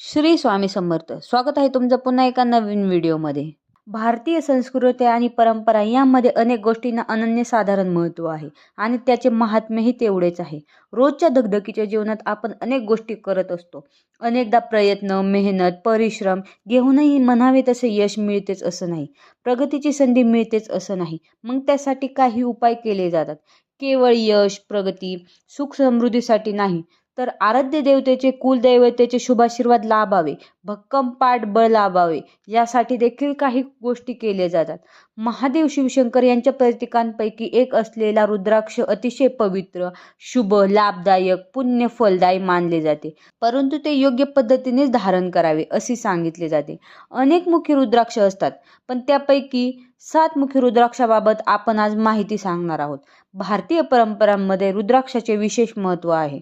श्री स्वामी समर्थ. स्वागत आहे तुमचं पुन्हा एका नवीन व्हिडिओमध्ये. भारतीय संस्कृती आणि परंपरा यामध्ये अनेक गोष्टींना अनन्यसाधारण महत्त्व आहे आणि त्याचे महात्म्यही तेवढेच आहे. रोजच्या धगधकीच्या जीवनात आपण अनेक गोष्टी करत असतो. अनेकदा प्रयत्न मेहनत परिश्रम घेऊनही म्हणावे तसे यश मिळतेच असं नाही. प्रगतीची संधी मिळतेच असं नाही. मग त्यासाठी काही उपाय केले जातात. केवळ यश प्रगती सुख समृद्धीसाठी नाही तर आराध्य देवतेचे कुलदैवतेचे शुभाशीर्वाद लाभावे भक्कम पाठ बळ लाभावे यासाठी देखील काही गोष्टी केल्या जातात. महादेव शिवशंकर यांच्या प्रतीकांपैकी एक असलेला रुद्राक्ष अतिशय पवित्र शुभ लाभदायक पुण्य फलदायी मानले जाते. परंतु ते योग्य पद्धतीनेच धारण करावे असे सांगितले जाते. अनेक मुखी रुद्राक्ष असतात पण त्यापैकी सात मुखी रुद्राक्षाबाबत आपण आज माहिती सांगणार आहोत. भारतीय परंपरांमध्ये रुद्राक्षाचे विशेष महत्त्व आहे.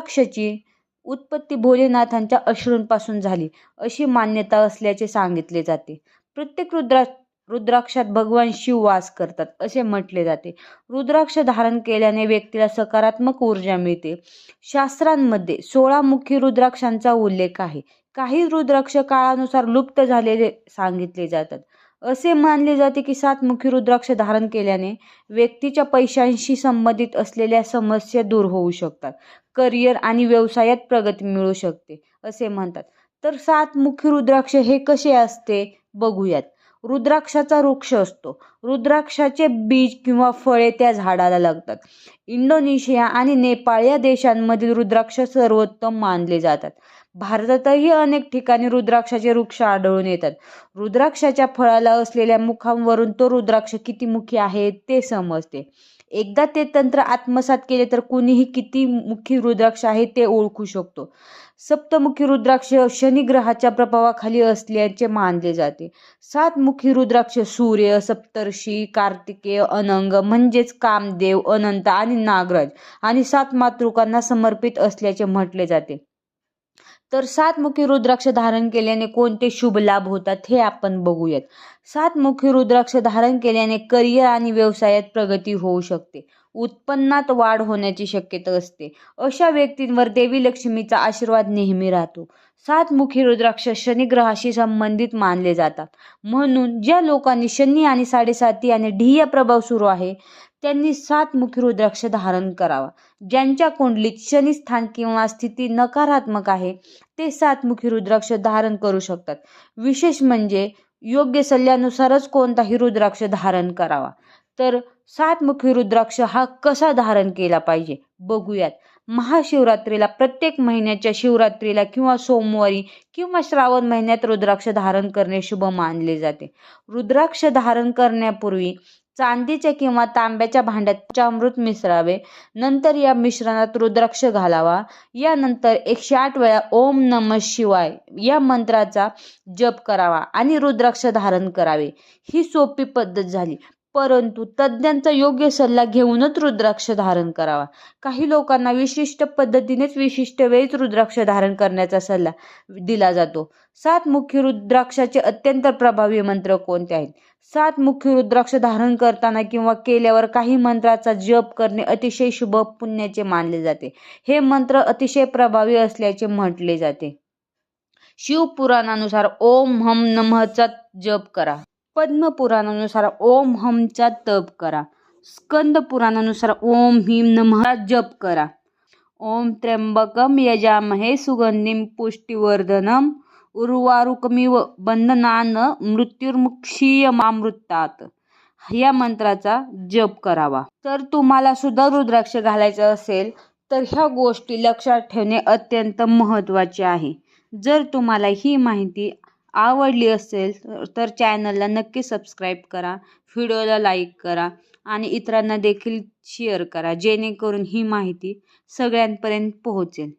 रुद्राक्षाची उत्पत्ती भोलेनाथांच्या अश्रूंपासून झाली अशी मान्यता असल्याचे सांगितले जाते. प्रत्येक रुद्रा रुद्राक्षात भगवान शिव वास करतात असे म्हटले जाते. रुद्राक्ष धारण केल्याने व्यक्तीला सकारात्मक ऊर्जा मिळते. शास्त्रांमध्ये सोळा मुखी रुद्राक्षांचा उल्लेख आहे. काही रुद्राक्ष काळानुसार लुप्त झालेले सांगितले जातात. असे मानले जाते की सात मुखी रुद्राक्ष धारण केल्याने व्यक्तीच्या पैशांशी संबंधित असलेल्या समस्या दूर होऊ शकतात. करिअर आणि व्यवसायात प्रगती मिळू शकते असे म्हणतात. तर सात मुखी रुद्राक्ष हे कसे असते? बघूयात. रुद्राक्षाचा वृक्ष असतो. रुद्राक्षाचे बीज किंवा फळे त्या झाडाला लागतात. इंडोनेशिया आणि नेपाळ या देशांमधील रुद्राक्ष सर्वोत्तम मानले जातात. भारतातही अनेक ठिकाणी रुद्राक्षाचे वृक्ष आढळून येतात. रुद्राक्षाच्या फळाला असलेल्या मुखांवरून तो रुद्राक्ष किती मुखी आहे ते समजते. एकदा ते तंत्र आत्मसात केले तर कुणीही किती मुखी रुद्राक्ष आहे ते ओळखू शकतो. सप्तमुखी रुद्राक्ष शनिग्रहाच्या प्रभावाखाली असल्याचे मानले जाते. सातमुखी रुद्राक्ष सूर्य सप्तर्षी कार्तिकेय अनंग म्हणजेच कामदेव अनंत आणि नागराज आणि सात मातृकांना समर्पित असल्याचे म्हटले जाते. तर सातमुखी रुद्राक्ष धारण केल्याने कोणते शुभ लाभ होतात हे आपण बघूयात. सातमुखी रुद्राक्ष धारण केल्याने करिअर आणि व्यवसायात प्रगती होऊ शकते. उत्पन्नात वाढ होण्याची शक्यता असते. अशा व्यक्तींवर देवी लक्ष्मीचा आशीर्वाद नेहमी राहतो. सातमुखी रुद्राक्ष शनिग्रहाशी संबंधित मानले जातात. म्हणून ज्या लोकांनी शनी आणि साडेसाती आणि ढिय प्रभाव सुरू आहे त्यांनी सातमुखी रुद्राक्ष धारण करावा. ज्यांच्या कुंडलीत शनी स्थान किंवा स्थिती नकारात्मक आहे ते सातमुखी रुद्राक्ष धारण करू शकतात. विशेष म्हणजे योग्य सल्ल्यानुसारच कोणताही रुद्राक्ष धारण करावा. तर सातमुखी रुद्राक्ष हा कसा धारण केला पाहिजे? बघूयात. महाशिवरात्रीला प्रत्येक महिन्याच्या शिवरात्रीला किंवा सोमवारी किंवा श्रावण महिन्यात रुद्राक्ष धारण करणे शुभ मानले जाते. रुद्राक्ष धारण करण्यापूर्वी चांदीच्या किंवा तांब्याच्या भांड्यात अमृत मिसळावे. नंतर या मिश्रणात रुद्राक्ष घालावा. यानंतर एकशे आठ वेळा ओम नम शिवाय या मंत्राचा जप करावा आणि रुद्राक्ष धारण करावे. ही सोपी पद्धत झाली. परंतु तज्ज्ञांचा योग्य सल्ला घेऊनच रुद्राक्ष धारण करावा. काही लोकांना विशिष्ट पद्धतीनेच विशिष्ट वेळीच रुद्राक्ष धारण करण्याचा सल्ला दिला जातो. सात मुख्य रुद्राक्षाचे अत्यंत प्रभावी मंत्र कोणते आहेत? सात मुख्य रुद्राक्ष धारण करताना किंवा केल्यावर काही मंत्राचा जप करणे अतिशय शुभ पुण्याचे मानले जाते. हे मंत्र अतिशय प्रभावी असल्याचे म्हटले जाते. शिवपुराणानुसार ओम हम नमःचा जप करा. पद्मपुराणानुसार ओम हमचा तप करा. स्कंद पुराणानुसार ओम हिम नमः जप करा. ओम त्र्यंबकम यजामहे सुगंधिम पुष्टिवर्धनम उर्वारुकमिव बंधनान मृत्युर्मुक्षीयमामृतात. या मंत्राचा जप करावा. तर तुम्हाला सुद्धा रुद्राक्ष घालायचं असेल तर ह्या गोष्टी लक्षात ठेवणे अत्यंत महत्त्वाचे आहे. जर तुम्हाला ही माहिती आवडली असेल तर चॅनलला नक्की सबस्क्राईब करा व्हिडिओला लाईक करा आणि इतरांना देखील शेअर करा जेणेकरून ही माहिती सगळ्यांपर्यंत पोहोचेल.